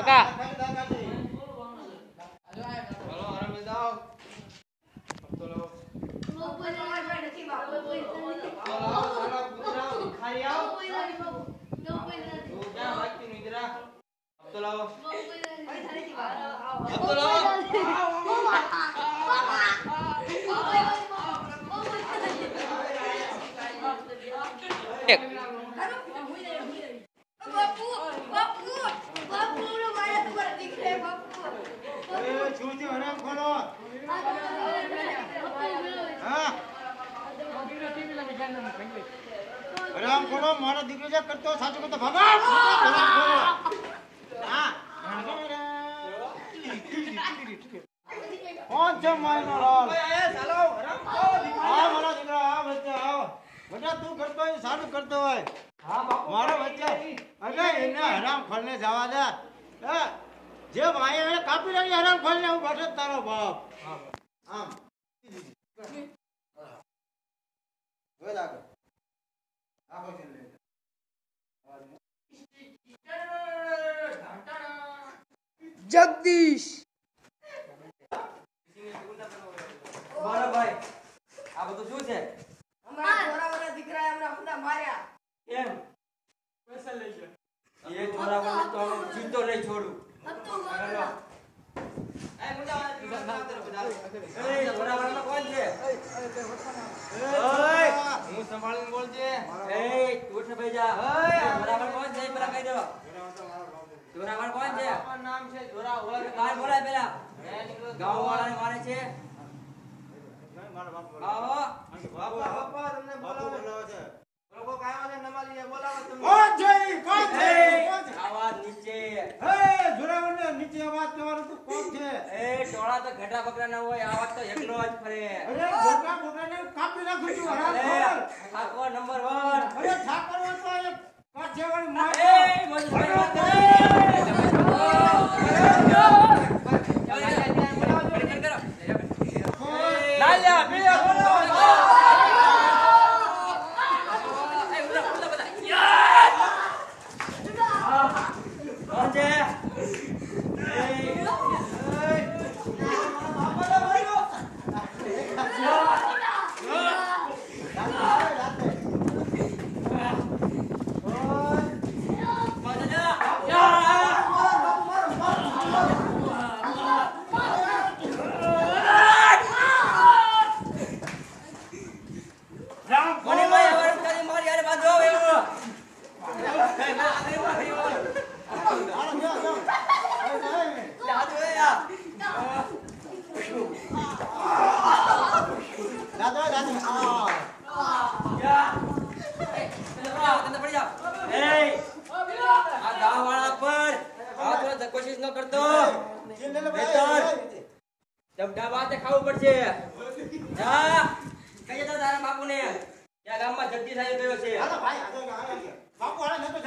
પકા હાલો આરામ જાઓ તો લો તો લાવો સાલા કૂતરા ભિખારી આવો તું ક્યાં વાગતી નું ઇધરા તો લાવો તો લાવો એક છૂટી હરામ ખોલો. હા. હરામ ખોલો મારો દીકરો જે કરતો સાચું કરતો ભગા. હરામ ખોલો. હા. કોણ છે આરામ કરો આ મારા દીકરા આ બચ્ચા આવો. બેટા તું કરતો હોય સારું કરતો હોય. હા બાપુ. મારો બચ્ચા અરે એને હરામ ખોલને જવા દે. હે? જે ભાઈ એને કાપી નાખી હરામ ખોલને હું બેઠો તારો બાપ. આમ. હવે લાગો. લે. જગદીશ! મારો ભાઈ આ બધું શું છે? કેમ એ ચોરાવાને તો હું જીવતો નહીં છોડું એ મુંડા એ ચોરાવાળામાં કોણ છે ઓય હું સંભાળીને બોલજે એ તું ભાઈ જા ચોરાવાળ કોણ છે. પેલા કહી દો ચોરાવાળ કોણ છે નામ છે જોરાવર કાલ બોલાય પેલા ગાંવ વાળાને મારે છે મારા બાપા, બાપા તમને બાપુ બોલાવે બોલાવે છે લોકો કાયો છે નમાલીએ બોલાવો તમને કોણ છે ઈ? કોણ છે ઈ? કોણ છે? આવાજ નીચે હે, જોરાવરને નીચે અવાજ કરવાનો તો કોણ છે? એ ટોળા તો ઘટા બકરા ના હોય આવાજ તો એકલો જ ફરે અરે, બોકરા બોકરાને કાપી નાખું છું, હરામ અરે, ખોર. ઠાકોર નંબર વન અરે, ઠાકર હોય તો એક કાઠિયાવાડી માર એ દો. મજૂરી વાત કરે. લાલ્યા, બે બોલો. કોણ છે? એ, કોણ છે? યા! કોની માય હવે તારી મારી હારે બાંધો હવે એવું? એ, ના, આ નહીં મારી હોય. હાલો, જાઓ, જાઓ. એ, એ, એ. જાદુ હે યા. તો કોશિશ ન કરતો ચીલ લે, બેટર. ભાઈ. ડબડા બાતે ખાવું પડશે જા કહીએ તો તારા બાપુને આ ગામમાં આવી ગયો છે તો